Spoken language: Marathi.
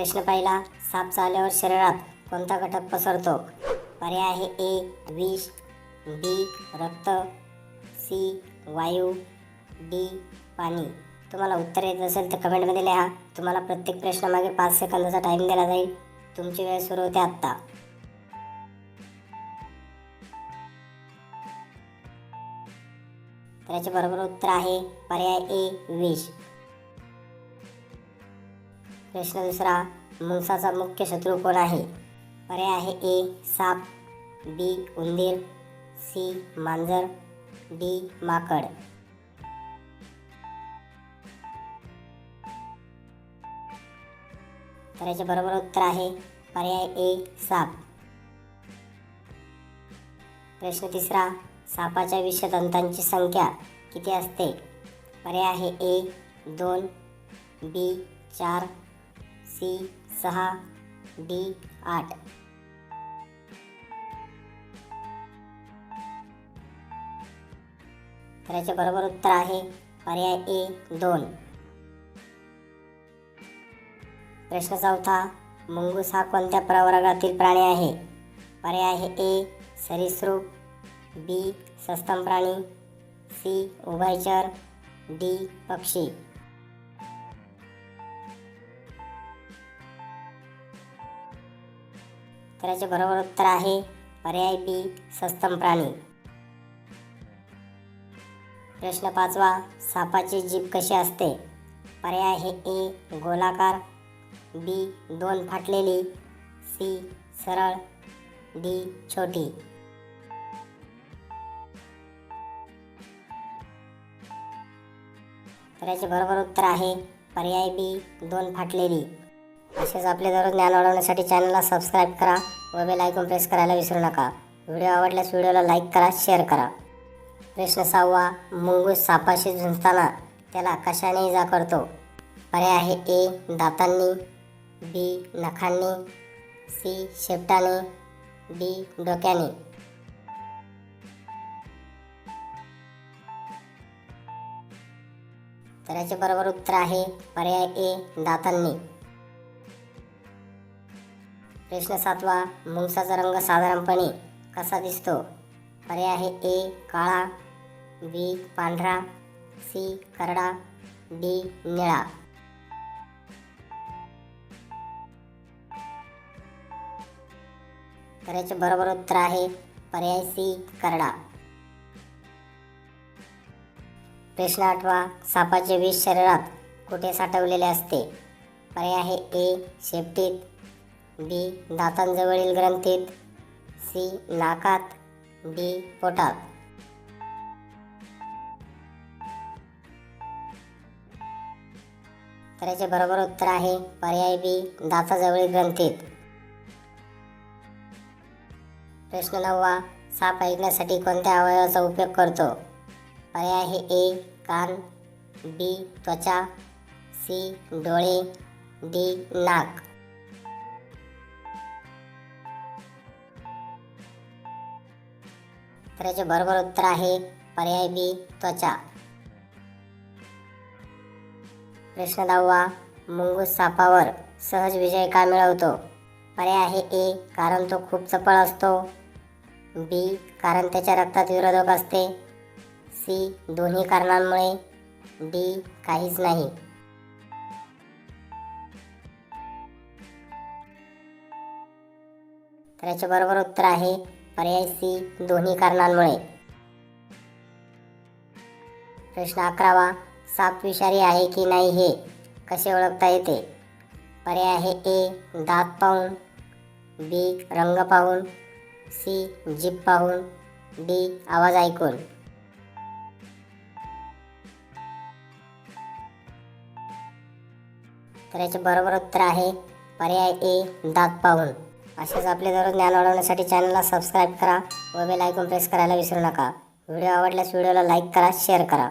प्रश्न पहिला साप चावल्यावर शरीरात कोणता घटक पसरतो? पर्याय आहे ए विष बी रक्त सी वायू डी पाणी. तुम्हाला उत्तर येत असेल तर कमेंटमध्ये लिहा. तुम्हाला प्रत्येक प्रश्नामागे पाच सेकंदाचा टाईम दिला जाईल. तुमची वेळ सुरू होते आत्ता. तर याचे बरोबर उत्तर आहे पर्याय ए विष. प्रश्न दुसरा मुंगसाचा मुख्य शत्रू कोण आहे? पर्याय आहे ए साप बी उंदीर सी मांजर डी माकड. तर याचे बरोबर उत्तर आहे पर्याय ए साप. प्रश्न तिसरा सापाच्या विषदंतांची संख्या किती असते? पर्याय आहे ए दोन बी चार सी सहा डी आठ. तर याचे बरोबर उत्तर आहे पर्याय ए दोन. प्रश्न चौथा मुंगूस हा कोणत्या प्रवर्गातील प्राणी आहे? पर्याय आहे ए सरीसृप बी सस्तन प्राणी सी उभयचर डी पक्षी. तर याचे बरोबर उत्तर आहे. पर्याय बी सस्तम प्राणी. प्रश्न पाचवा सापाची जीभ कशी असते? पर्याय हे ए गोलाकार. बी दोन फाटलेली. सी सरळ. डी छोटी. तर याचे बरोबर उत्तर आहे. पर्याय बी दोन फाटलेली. असेच आपले दररोज ज्ञान वाढवण्यासाठी चॅनलला सबस्क्राईब करा व बेल आयकॉन प्रेस करायला विसरू नका. व्हिडिओ आवडल्यास व्हिडिओला लाईक करा शेअर करा. प्रश्न सहावा मुंगूस सापाशी झुंजताना त्याला कशाने इजा करतो. पर्याय आहे ए दातांनी बी नखांनी सी शेपटाने डी डोक्याने. तर याचे बरोबर उत्तर आहे पर्याय ए दातांनी. प्रश्न सातवा मुंगसाचा रंग साधारणपणे कसा दिसतो? पर्याय आहे ए काळा बी पांढरा सी करडा डी निळा. तर याचे बरोबर उत्तर आहे पर्याय सी करडा. प्रश्न आठवा सापाचे विष शरीरात कुठे साठवलेले असते? पर्याय आहे ए शेपटीत बी. दातांजवळील ग्रंथीत. सी. नाकात. डी पोटात. तर याचे बरोबर उत्तर आहे पर्याय बी. दाताजवळील ग्रंथीत. प्रश्न नववा. साप ऐकण्यासाठी कोणत्या अवयवाचा उपयोग करतो? पर्याय हे ए. कान. बी. त्वचा. सी. डोळे. डी. नाक. तर याचे बरोबर उत्तर आहे. पर्याय बी त्वचा. प्रश्न दहावा. मुंगूस सापावर सहज विजय का मिळवतो? पर्याय आहे ए कारण तो खूप चपळ असतो. बी कारण त्याच्या रक्तात विरोधक असते. सी दोन्ही कारणांमुळे. डी काहीच नाही. तर याचे बरोबर उत्तर आहे. पर्याय सी दोन्ही कारणांमुळे. प्रश्न अकरावा साप विषारी आहे की नाही हे कसे ओळखता येते? पर्याय आहे ए दात पाहून बी रंग पाहून सी जीप पाहून डी आवाज ऐकून. तर याचे बरोबर उत्तर आहे पर्याय ए दात पाहून. असेच आपले दररोज ज्ञान वाढवण्यासाठी चॅनलला सबस्क्राईब करा व बेल आयकॉन प्रेस करायला विसरू नका. व्हिडिओ आवडल्यास व्हिडिओला लाईक करा शेअर करा.